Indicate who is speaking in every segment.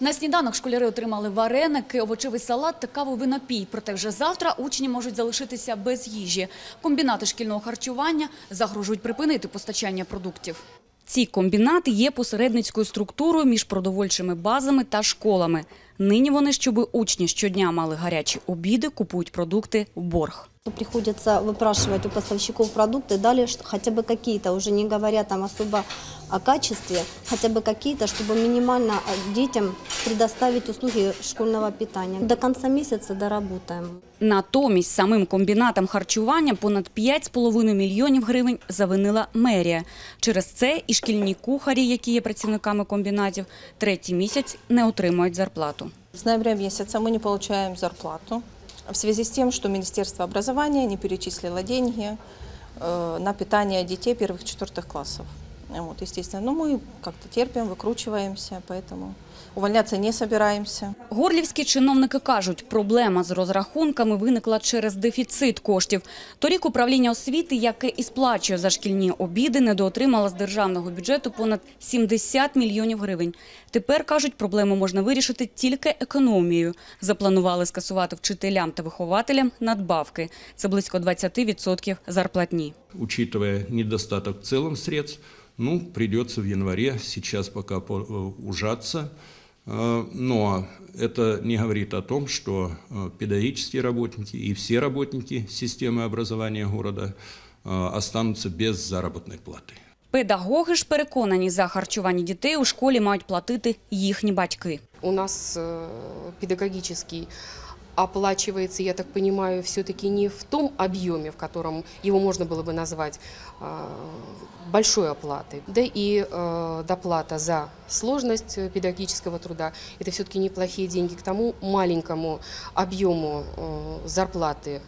Speaker 1: На сніданок школяри отримали вареники, овочевий салат та кавовий напій. Проте вже завтра учні можуть залишитися без їжі. Комбінати шкільного харчування загрожують припинити постачання продуктів. Ці комбінати є посередницькою структурою між продовольчими базами та школами. Нині вони, щоб учні щодня мали гарячі обіди, купують продукти в борг.
Speaker 2: Приходится выпрашивать у поставщиков продукты, дали ш- хотя бы какие-то, уже не говоря там особо о качестве, хотя бы какие-то, чтобы минимально а, детям предоставить услуги школьного питания. До конца месяца доработаем.
Speaker 1: Натомість самим комбінатам харчування понад 5,5 мільйонів гривень завинила мерія. Через це і шкільні кухарі, які є працівниками комбінатів, третій місяць не отримують зарплату.
Speaker 3: С ноября месяца мы не получаем зарплату в связи с тем, что Министерство образования не перечислило деньги э, на питание детей первых-четвертых классов. Вот, естественно, ну мы как-то терпим, выкручиваемся, поэтому увольняться не собираемся.
Speaker 1: Горлівські чиновники кажуть, проблема з розрахунками виникла через дефіцит коштів. Торік управління освіти, яке і сплачує за шкільні обіди, недоотримало з державного бюджету понад 70 мільйонів гривень. Тепер, кажуть, проблему можна вирішити тільки економією. Запланували скасувати вчителям та вихователям надбавки. Це близько 20% зарплатні.
Speaker 4: учитывая недостаток в целом средств, ну, придется в январе сейчас пока по- э, ужаться. Э, Но это не говорит о том, что э, педагогические работники и все работники системы образования города э, останутся без заработной платы.
Speaker 1: Педагоги ж переконані, за харчування дітей у школі мають платити їхні батьки.
Speaker 5: У нас э, педагогический оплачивается, я так понимаю, все-таки не в том объеме, в котором его можно было бы назвать э, большой оплатой. Да и э, доплата за сложность э, педагогического труда – это все-таки неплохие деньги к тому маленькому объему э, зарплаты,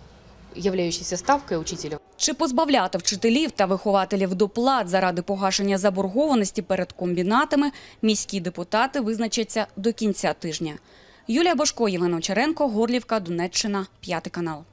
Speaker 5: являющейся ставкой учителя.
Speaker 1: Чи позбавляти вчителів та вихователів доплат заради погашення заборгованості перед комбінатами, міські депутати визначаться до кінця тижня. Юлія Бошко, Євгена Очеренко, Горлівка, Донеччина, п'ятий канал.